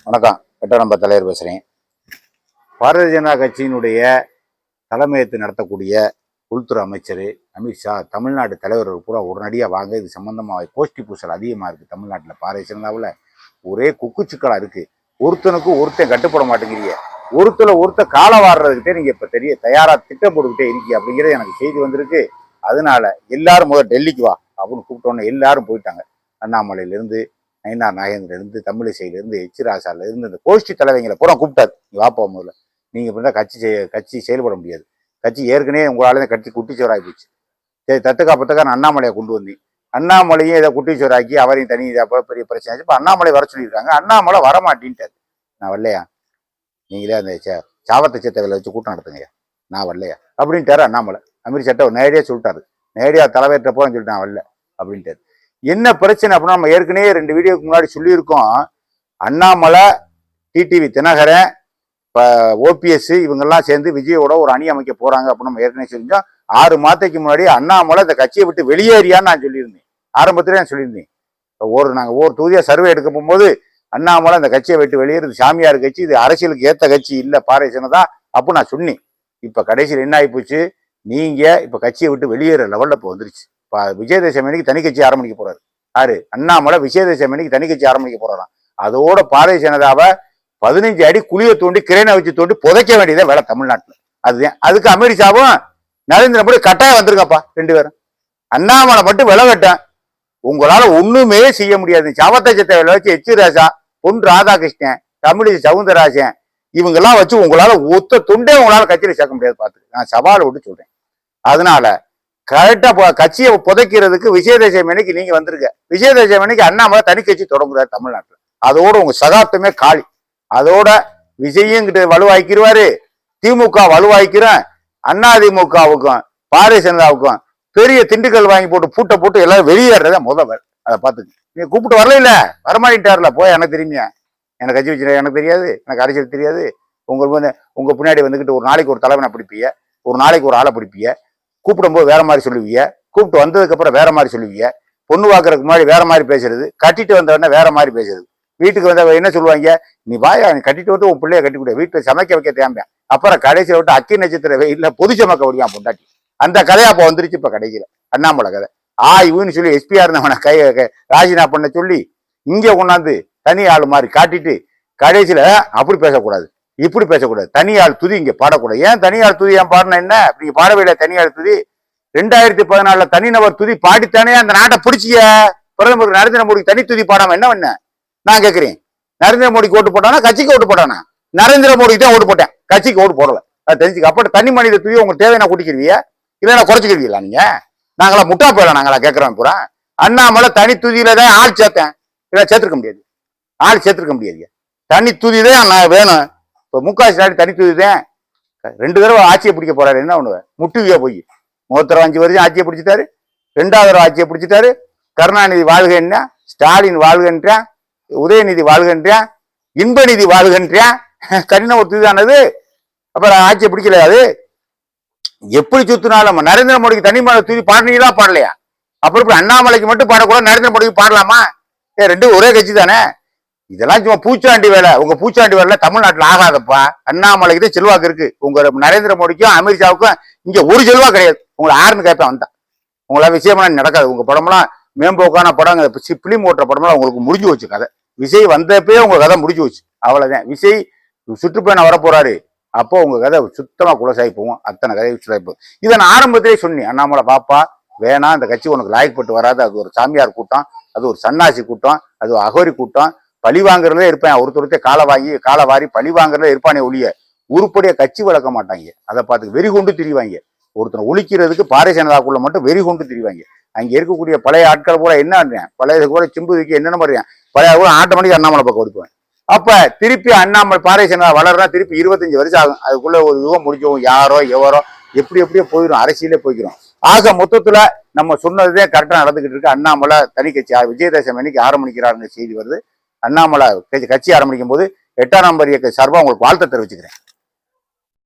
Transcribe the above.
வணக்கம். எட்டாம் தலைவர் பேசுகிறேன் பாரதிய ஜனதா கட்சியினுடைய தலைமையத்தை நடத்தக்கூடிய உள்துறை அமைச்சர் அமித்ஷா தமிழ்நாடு தலைவர்கள் பூரா உடனடியாக வாங்க. இது சம்மந்தமாக கோஷ்டி பூசல் அதிகமாக இருக்குது தமிழ்நாட்டில். பாரதிய ஜனதாவில் ஒரே குக்கு இருக்குது ஒருத்தனுக்கு ஒருத்தன் கட்டுப்பட மாட்டேங்கிறீங்க. ஒருத்தர் ஒருத்த காலை வாடுறதுக்கிட்டே நீங்கள் இப்போ தெரிய தயாராக திட்டம் போட்டுக்கிட்டே இருக்கீங்க அப்படிங்கிறது எனக்கு செய்தி வந்திருக்கு. அதனால எல்லாரும் முதல் டெல்லிக்கு வா அப்படின்னு கூப்பிட்டோன்னே எல்லாரும் போயிட்டாங்க. அண்ணாமலையிலேருந்து நயினார் நாகேந்திரிலிருந்து தமிழிசையிலேருந்து எச் ராசாலேருந்து இந்த கோஷ்டி தலைவங்களை பூரா கூப்பிட்டாரு. நீ வாப்பா முதல்ல. நீங்கள் இப்படி தான் கட்சி செய்ய கட்சி செயல்பட முடியாது. கட்சி ஏற்கனவே உங்களால் கட்சி குட்டிச்சோராகி போச்சு. சரி தத்துக்கா பத்துக்கான அண்ணாமலையை கொண்டு வந்தேன். அண்ணாமலையும் இதை குட்டிச்சோராக்கி அவரையும் தனி இதை பெரிய பிரச்சனை ஆச்சு. இப்போ அண்ணாமலை வர சொல்லியிருக்காங்க. அண்ணாமலை வரமாட்டின்ட்டாரு. நான் வரலையா? நீங்களே அந்த சாவத்த சித்தவையில் வச்சு கூட்டம் நடத்துங்க. நான் வரலையா? அப்படின்ட்டாரு அண்ணாமலை. அமீர் சட்டை நேரடியாக சொல்லிட்டாரு. நேரடியாக தலைவேற்ற போகிறேன்னு சொல்லிட்டு நான் வரல. அப்படின்ட்டாரு. என்ன பிரச்சனை அப்படின்னா நம்ம ஏற்கனவே ரெண்டு வீடியோக்கு முன்னாடி சொல்லியிருக்கோம். அண்ணாமலை டிடிவி தினகரன் இப்போ ஓபிஎஸ் இவங்கெல்லாம் சேர்ந்து விஜயோட ஒரு அணி அமைக்க போகிறாங்க அப்படின்னு நம்ம ஏற்கனவே சொல்லியிருந்தோம். ஆறு மாதத்துக்கு முன்னாடி அண்ணாமலை இந்த கட்சியை விட்டு வெளியேறியான்னு நான் சொல்லியிருந்தேன். ஆரம்பத்திலே நான் சொல்லியிருந்தேன். இப்போ ஒரு நாங்கள் ஒரு தொகுதியாக சர்வே எடுக்க போகும்போது அண்ணாமலை இந்த கட்சியை விட்டு வெளியேறது சாமியார் கட்சி இது அரசியலுக்கு ஏற்ற கட்சி இல்லை பாறை சின்னதா அப்போ நான் சொன்னேன். இப்போ கடைசியில் என்ன ஆகிப்போச்சு நீங்கள் இப்போ கட்சியை விட்டு வெளியேற லெவலில் இப்போ வந்துருச்சு. இப்போ விஜயதசமி அன்னைக்கு தனி கட்சி ஆரம்பிக்க போறாரு. யாரு? அண்ணாமலை விஜயதசமி அன்னைக்கு தனி கட்சி ஆரம்பிக்க போறாராம். அதோட பாரதிய ஜனதாவை பதினஞ்சு அடி குழியை தோண்டி கிரேனை வச்சு தோண்டி புதைக்க வேண்டியதே வேலை தமிழ்நாட்டில். அதுதான். அதுக்கு அமெரிக்காவும் நரேந்திர மோடி கட்டாயம் வந்திருக்கப்பா ரெண்டு பேரும். அண்ணாமலை மட்டும் விலை கட்டேன் உங்களால ஒண்ணுமே செய்ய முடியாது. சவத்த விலை வச்சு எச் ராஜா பொன் ராதாகிருஷ்ணன் தமிழிசை சவுந்தரராஜன் இவங்கெல்லாம் வச்சு உங்களால ஒத்த துண்டே உங்களால கட்சியில சேர்க்க முடியாது பார்த்து நான் சவால் விட்டு சொல்றேன். அதனால கரெக்டாக கட்சியை புதைக்கிறதுக்கு விஜயதசமி அன்னைக்கு நீங்கள் வந்திருக்க. விஜயதசமி அன்னைக்கு அண்ணாமலை தனி கட்சி தொடங்குறாரு தமிழ்நாட்டில். அதோட உங்கள் சகாப்தமே காலி. அதோட விஜயும் கிட்ட வலுவாய்க்கிருவாரு திமுக வலுவாய்க்கிறேன் அண்ணா திமுகவுக்கும் பாரதிய ஜனதாவுக்கும் பெரிய திண்டுக்கல் வாங்கி போட்டு பூட்டை போட்டு எல்லாரும் வெளியேறத முதல்வர் அதை பார்த்துக்கு நீங்க கூப்பிட்டு வரல இல்ல வரமாட்டிட்டார்ல போய் எனக்கு தெரியுமியா எனக்கு கட்சி வச்சு எனக்கு தெரியாது. எனக்கு அரசியல் தெரியாது. உங்களுக்கு வந்து உங்க பின்னாடி வந்துக்கிட்டு ஒரு நாளைக்கு ஒரு தலைவனை பிடிப்பிய ஒரு நாளைக்கு ஒரு ஆளை பிடிப்பிய கூப்பிடும்போது வேற மாதிரி சொல்லுவீங்க. கூப்பிட்டு வந்ததுக்கப்புறம் வேற மாதிரி சொல்லுவீங்க. பொண்ணு பார்க்கறதுக்கு முன்னாடி வேற மாதிரி பேசுறது கட்டிட்டு வந்த உடனே வேற மாதிரி பேசுறது. வீட்டுக்கு வந்த என்ன சொல்லுவாங்க? நீ வாயா நீ கட்டிட்டு வந்து உன் பிள்ளைய கட்டி கொடு. வீட்டில் சமைக்க வைக்க தேம்ப அப்புறம் கடைசியில் விட்டு அக்கி நட்சத்திர வெயிலில் பொது சமைக்க முடியும் பொண்டாட்டி? அந்த கதையை அப்போ வந்துருச்சு இப்போ கடைசியில். அண்ணாமலை கதை. ஆய்வுன்னு சொல்லி எஸ்பியா இருந்தவனை கை ராஜினா பண்ண சொல்லி இங்கே கொண்டாந்து தனி ஆள் மாதிரி காட்டிட்டு கடைசியில் அப்படி பேசக்கூடாது. இப்படி பேசக்கூடாது. தனி ஆள் துதி இங்க பாடக்கூடாது. ஏன் தனி ஆள் துதி ஏன் பாடின என்ன? நீங்க பாடவில்லை தனி ஆள் துதி. ரெண்டாயிரத்தி பதினாலுல தனிநபர் துதி பாடித்தானே அந்த நாட்டை பிடிச்சிய பிரதமர் நரேந்திர மோடி தனி துதி பாடாம என்ன பண்ண? நான் கேட்கிறேன். நரேந்திர மோடிக்கு ஓட்டு போட்டானா? கட்சிக்கு ஓட்டு போட்டானா? நரேந்திர மோடிக்கு தான் ஓட்டு போட்டேன். கட்சிக்கு ஓட்டு போடல. அது தெரிஞ்சுக்க. அப்ப தனி மனித துதி உங்களுக்கு தேவையான குடிக்கிறீங்க? இல்லைன்னா குறைச்சிக்கிறீங்களா நீங்க? நாங்களா முட்டா போயிடலாம் நாங்களா கேட்கறோம் பூரா. அண்ணாமலை தனி துதியில தான் ஆள் சேர்த்தேன். இல்லை சேர்த்துருக்க முடியாது. ஆள் சேர்த்துருக்க முடியாது. தனி துதி தான் நான் வேணும். இப்போ முக்கா ஸ்டாலின் தனித்து துதி தான் ரெண்டு தடவை ஆட்சியை பிடிக்க போறாரு. என்ன ஒன்று முட்டுவியா போய். மூத்தரம் அஞ்சு வருஷம் ஆட்சியை பிடிச்சிட்டாரு. ரெண்டாவது தடவை ஆட்சியை பிடிச்சிட்டாரு. கருணாநிதி வாழ்கன்னா ஸ்டாலின் வாழ்கன்றான் உதயநிதி வாழ்கன்றான் இன்பநிதி வாழ்கன்றான் கடின ஒரு இதுதானது அப்புறம் ஆட்சியை பிடிக்கலையாது எப்படி சுத்தினாலும் நம்ம நரேந்திர மோடிக்கு தனி மலை தூதி பாடுனீங்களா பாடலையா? அப்புறம் அண்ணாமலைக்கு மட்டும் பாடக்கூடாது நரேந்திர மோடிக்கு பாடலாமா? ஏ ரெண்டும் ஒரே கட்சி தானே. இதெல்லாம் சும்மா பூச்சாண்டி வேலை. உங்க பூச்சாண்டி வேலை தமிழ்நாட்டில் ஆகாதப்பா. அண்ணாமலைக்கு தான் செல்வாக்கு இருக்கு. உங்க நரேந்திர மோடிக்கும் அமித்ஷாவுக்கும் இங்க ஒரு செல்வா கிடையாது. உங்களை ஆறுன்னு கேட்பேன் வந்தான் உங்களால் விஷயமெல்லாம் நடக்காது. உங்க படம்லாம் மேம்போக்கான படம் பிலிம் ஓட்டுற படம்லாம் உங்களுக்கு முடிஞ்சு வச்சு கதை. விஜய் வந்தப்பே உங்க கதை முடிஞ்சு வச்சு அவ்வளவுதான். விஜய் சுற்றுப்பயணம் வரப்போறாரு. அப்போ உங்க கதை சுத்தமா குலசாகி போவோம் அத்தனை கதை குலசாகி போகும் இதை நான் ஆரம்பத்திலே சொன்னேன். அண்ணாமலை பாப்பா வேணாம். அந்த கட்சி உனக்கு லாயக்கப்பட்டு வராது. அது ஒரு சாமியார் கூட்டம். அது ஒரு சன்னாசி கூட்டம். அது ஒரு அகோரி கூட்டம். பழி வாங்குறதுல இருப்பேன். ஒருத்தருத்தே காலை வாங்கி காலை வாரி பழி வாங்குறதுல இருப்பானே ஒழிய உருப்படியா கட்சி வளர்க்க மாட்டாங்க. அதை பார்த்து வெறி கொண்டு திரிவாங்க. ஒருத்தனை ஒழிக்கிறதுக்கு பாரதிய ஜனதாக்குள்ள மட்டும் வெறி கொண்டு திரிவாங்க. அங்கே இருக்கக்கூடிய பழைய ஆட்கள் கூட என்ன பழைய கூட சிம்புதிக்கு என்னென்ன பண்றேன் பழைய கூட ஆட்டோமேட்டிக் அண்ணாமலை பக்கம் ஓடிப்பேன் அப்ப திருப்பி அண்ணாமலை பாரதிய ஜனதா வளர்றா திருப்பி இருபத்தஞ்சு வருஷம் ஆகும். அதுக்குள்ளே ஒரு யுகம் முடிஞ்சவும் யாரோ எவரோ எப்படி எப்படியோ போயிடும் அரசியலே போய்க்கிறோம். ஆக மொத்தத்துல நம்ம சொன்னதே கரெக்டாக நடந்துக்கிட்டு இருக்கு. அண்ணாமலை தனி கட்சி விஜயதசமி அன்னைக்கு ஆரம்பிக்கிறாருங்க செய்தி வருது. அண்ணாமலை கட்சி- கட்சி ஆரம்பிக்கும் போது எட்டாம் நம்பர் இயக்க சார்பாக உங்களுக்கு வாழ்த்து தெரிவிச்சுக்கிறேன்.